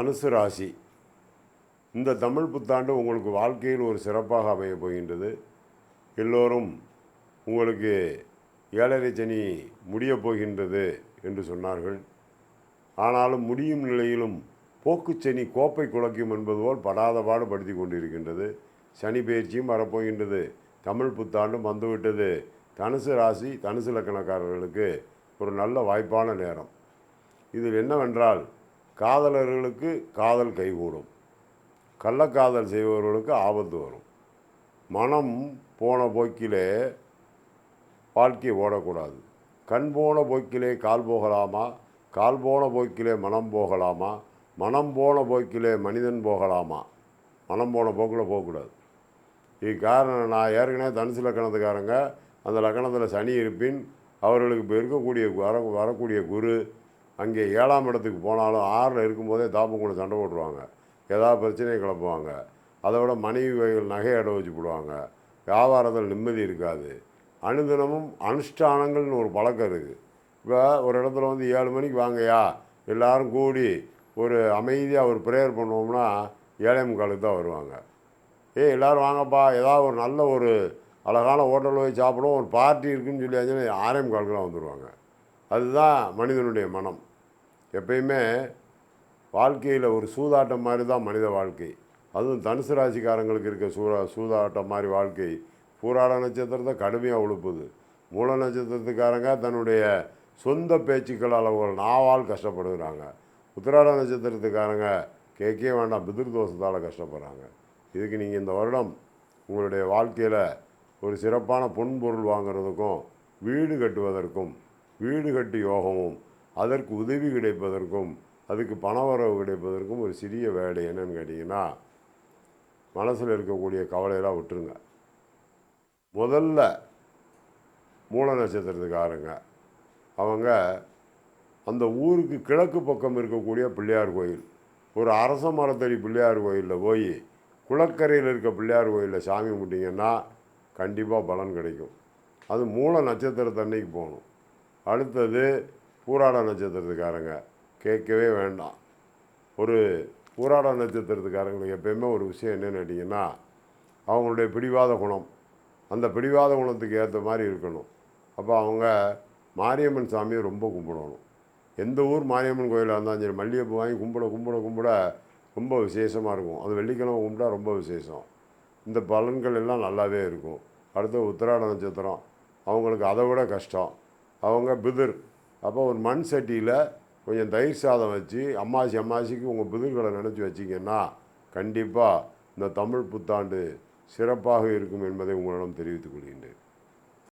தனுசு ராசி. இந்த தமிழ் புத்தாண்டு உங்களுக்கு வாழ்க்கையில் ஒரு சிறப்பாக அமையப் போகின்றது. எல்லோரும் உங்களுக்கு ஏழரை சனி முடியப் போகின்றது என்று சொன்னார்கள். ஆனாலும் முடியும் நிலையிலும் போக்குச்சனி கோப்பை குலைக்கும் என்பது போல் படாத பாடுபடுத்தி கொண்டிருக்கின்றது. சனி பயிற்சியும் வரப்போகின்றது. தமிழ் புத்தாண்டும் வந்துவிட்டது. தனுசு ராசி தனுசு லக்கணக்காரர்களுக்கு ஒரு நல்ல வாய்ப்பான நேரம். இதில் என்னவென்றால் காதலர்களுக்கு காதல் கைகூடும். கள்ளக்காதல் செய்பவர்களுக்கு ஆபத்து வரும். மனம் போன போக்கிலே வாழ்க்கை ஓடக்கூடாது. கண் போன போக்கிலே கால் போகலாமா? கால் போன போக்கிலே மனம் போகலாமா? மனம் போன போக்கிலே மனிதன் போகலாமா? மனம் போன போக்கில் போகக்கூடாது. இது காரணம் நான் ஏற்கனவே தனுசு லக்கணத்துக்காரங்க. அந்த லக்கணத்தில் சனி இருப்பின் அவர்களுக்கு இப்போ இருக்கக்கூடிய வர வரக்கூடிய குரு அங்கே ஏழாம் இடத்துக்கு போனாலும் ஆறில் இருக்கும்போதே தாப்பம் கூட சண்டை போட்டுருவாங்க. ஏதாவது பிரச்சனையை கிளப்புவாங்க. அதை விட மனைவி வகைகள் நகை இடம் வச்சு போடுவாங்க. வியாபாரத்தில் நிம்மதி இருக்காது. அனுதினமும் அனுஷ்டானங்கள்னு ஒரு பழக்கம் இருக்குது. இப்போ ஒரு இடத்துல வந்து ஏழு மணிக்கு வாங்கயா எல்லோரும் கூடி ஒரு அமைதியாக ஒரு ப்ரேயர் பண்ணுவோம்னா ஏழை முக்காலுக்கு தான் வருவாங்க. ஏய் எல்லோரும் வாங்கப்பா. ஏதாவது ஒரு நல்ல ஒரு அழகான ஹோட்டலில் போய் சாப்பிடுவோம். ஒரு பார்ட்டி இருக்குன்னு சொல்லியாச்சுன்னா ஆரே முக்காலுக்குலாம் வந்துடுவாங்க அதுதான் மனிதனுடைய மனம். எப்பயுமே வாழ்க்கையில் ஒரு சூதாட்டம் மாதிரி தான் மனித வாழ்க்கை. அதுவும் தனுசு ராசிக்காரங்களுக்கு இருக்க சூறா சூதாட்டம் மாதிரி வாழ்க்கை. பூராட நட்சத்திரத்தை கடுமையாக உழுப்புது. மூல நட்சத்திரத்துக்காரங்க தன்னுடைய சொந்த பேச்சுக்கள் அளவுகள் நாவால் கஷ்டப்படுகிறாங்க. உத்திராட நட்சத்திரத்துக்காரங்க கேட்கவே வேண்டாம் பிதிர் தோஷத்தால் கஷ்டப்படுறாங்க. இதுக்கு நீங்கள் இந்த வருடம் உங்களுடைய வாழ்க்கையில் ஒரு சிறப்பான பொன்பொருள் வாங்குறதுக்கும் வீடு கட்டுவதற்கும் வீடு கட்டு யோகமும் அதற்கு உதவி கிடைப்பதற்கும் அதுக்கு பணவரவு கிடைப்பதற்கும் ஒரு சிறிய வேலை என்னன்னு கேட்டிங்கன்னா மனசில் இருக்கக்கூடிய கவலையெல்லாம் விட்டுருங்க. முதல்ல மூல நட்சத்திரத்துக்காரங்க. அவங்க அந்த ஊருக்கு கிழக்கு பக்கம் இருக்கக்கூடிய பிள்ளையார் கோயில் ஒரு அரச மரத்தடி பிள்ளையார் கோயிலில் போய் குளக்கரையில் இருக்க பிள்ளையார் கோயிலில் சாமி கும்பிட்டிங்கன்னா கண்டிப்பாக பலன் கிடைக்கும். அது மூல நட்சத்திரத்தன்னைக்கு போகணும். அடுத்தது பூராட நட்சத்திரத்துக்காரங்க கேட்கவே வேண்டாம். ஒரு பூராட நட்சத்திரத்துக்காரங்களுக்கு எப்பயுமே ஒரு விஷயம் என்னென்னு கேட்டிங்கன்னா அவங்களுடைய பிடிவாத குணம். அந்த பிடிவாத குணத்துக்கு ஏற்ற மாதிரி இருக்கணும். அப்போ அவங்க மாரியம்மன் சாமியை ரொம்ப கும்பிடணும். எந்த ஊர் மாரியம்மன் கோயிலாக இருந்தாலும் சரி மல்லிகைப்பூ வாங்கி கும்பிட கும்பிட கும்பிட ரொம்ப விசேஷமாக இருக்கும். அது வெள்ளிக்கிழமை கும்பிட்டா ரொம்ப விசேஷம். இந்த பலன்கள் எல்லாம் நல்லாவே இருக்கும். அடுத்து உத்திராட நட்சத்திரம். அவங்களுக்கு அதை விட கஷ்டம். அவங்க பிதிர். அப்போ ஒரு மண் சட்டியில் கொஞ்சம் தயிர் சாதம் வச்சு அம்மாசி அம்மாசிக்கு உங்கள் புதிர்களை நினச்சி வச்சிங்கன்னா கண்டிப்பாக இந்த தமிழ் புத்தாண்டு சிறப்பாக இருக்கும் என்பதை உங்களிடம் தெரிவித்துக் கொள்கின்றேன்.